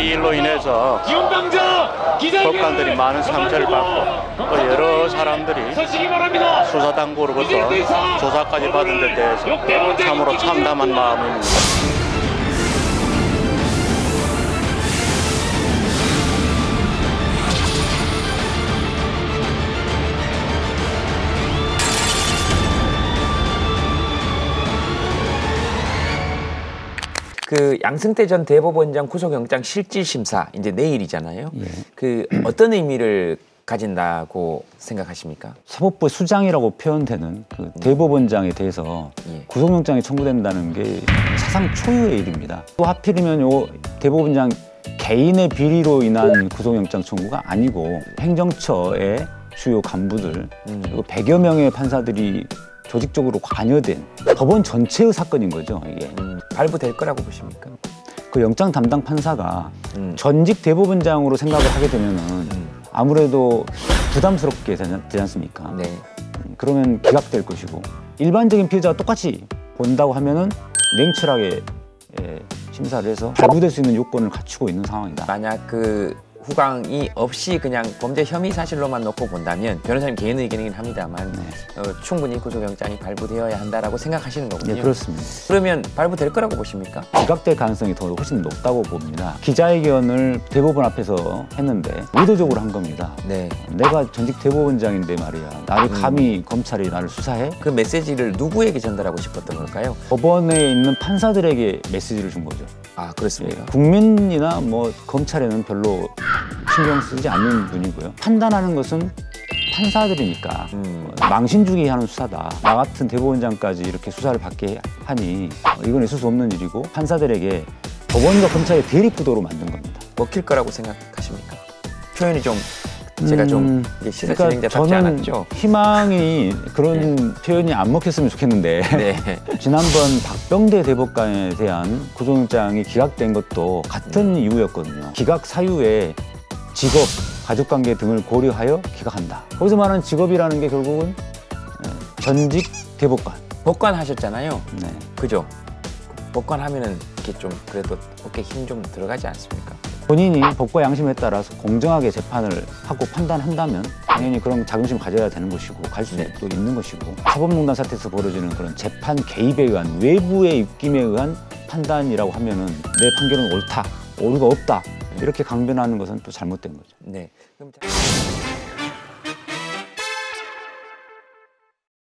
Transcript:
일로 인해서 법관들이 많은 상처를 받고 또 여러 사람들이. 수사당국으로부터 조사까지 받은 데 대해서 참으로 참담한 마음입니다. 그 양승태 전 대법원장 구속영장 실질 심사 이제 내일이잖아요. 그 어떤 의미를 가진다고 생각하십니까? 사법부 수장이라고 표현되는 그 대법원장에 대해서 예. 구속영장이 청구된다는 게 사상 초유의 일입니다. 또 하필이면 요 대법원장 개인의 비리로 인한 구속영장 청구가 아니고 행정처의 주요 간부들 그리고 100여 명의 판사들이 조직적으로 관여된 법원 전체의 사건인 거죠. 이게 음, 발부될 거라고 보십니까? 그 영장 담당 판사가 음. 전직 대법원장으로 생각을 하게 되면은 아무래도 부담스럽게 되지 않- 않습니까? 네. 음, 그러면 기각될 것이고 일반적인 피해자가 똑같이 본다고 하면은 냉철하게 예, 심사를 해서 발부될 수 있는 요건을 갖추고 있는 상황이다. 만약 그 후광이 없이 그냥 범죄 혐의 사실로만 놓고 본다면 변호사님 개인 의견이긴 합니다만 네. 어, 충분히 구속영장이 발부되어야 한다라고 생각하시는 거군요. 예, 그렇습니다. 그러면 발부될 거라고 보십니까? 기각될 가능성이 더 훨씬 높다고 봅니다. 기자회견을 대법원 앞에서 했는데 의도적으로 한 겁니다. 네. 내가 전직 대법원장인데 말이야. 나를 감히 검찰이 나를 수사해? 그 메시지를 누구에게 전달하고 싶었던 걸까요? 법원에 있는 판사들에게 메시지를 준 거죠. 아 그렇습니까? 국민이나 뭐 검찰에는 별로 신경 쓰지 않는 분이고요. 판단하는 것은 판사들이니까 음. 망신주기 하는 수사다. 나 같은 대법원장까지 이렇게 수사를 받게 하니 어, 이건 있을 수 없는 일이고 판사들에게 법원과 검찰의 대립구도로 만든 겁니다. 먹힐 거라고 생각하십니까? 표현이 좀 제가 좀 음, 시사 그러니까 진행자답지 저는 않았죠? 희망이 그런 표현이 안 먹혔으면 좋겠는데 네. 지난번 박병대 대법관에 대한 구속영장이 기각된 것도 같은 이유였거든요. 기각 사유에 직업, 가족관계 등을 고려하여 기각한다. 거기서 말하는 직업이라는 게 결국은 예, 전직 대법관. 복관 하셨잖아요. 네. 그죠? 복관 하면은 이렇게 좀 그래도 어깨 힘 좀 들어가지 않습니까? 본인이 법과 양심에 따라서 공정하게 재판을 하고 판단한다면 당연히 그런 자긍심 가져야 되는 것이고 갈 수도 네. 있는 것이고 사법농단 사태에서 벌어지는 그런 재판 개입에 의한 외부의 입김에 의한 판단이라고 하면은 내 판결은 옳다, 오류가 없다 이렇게 강변하는 것은 또 잘못된 거죠. 네. 그럼 자-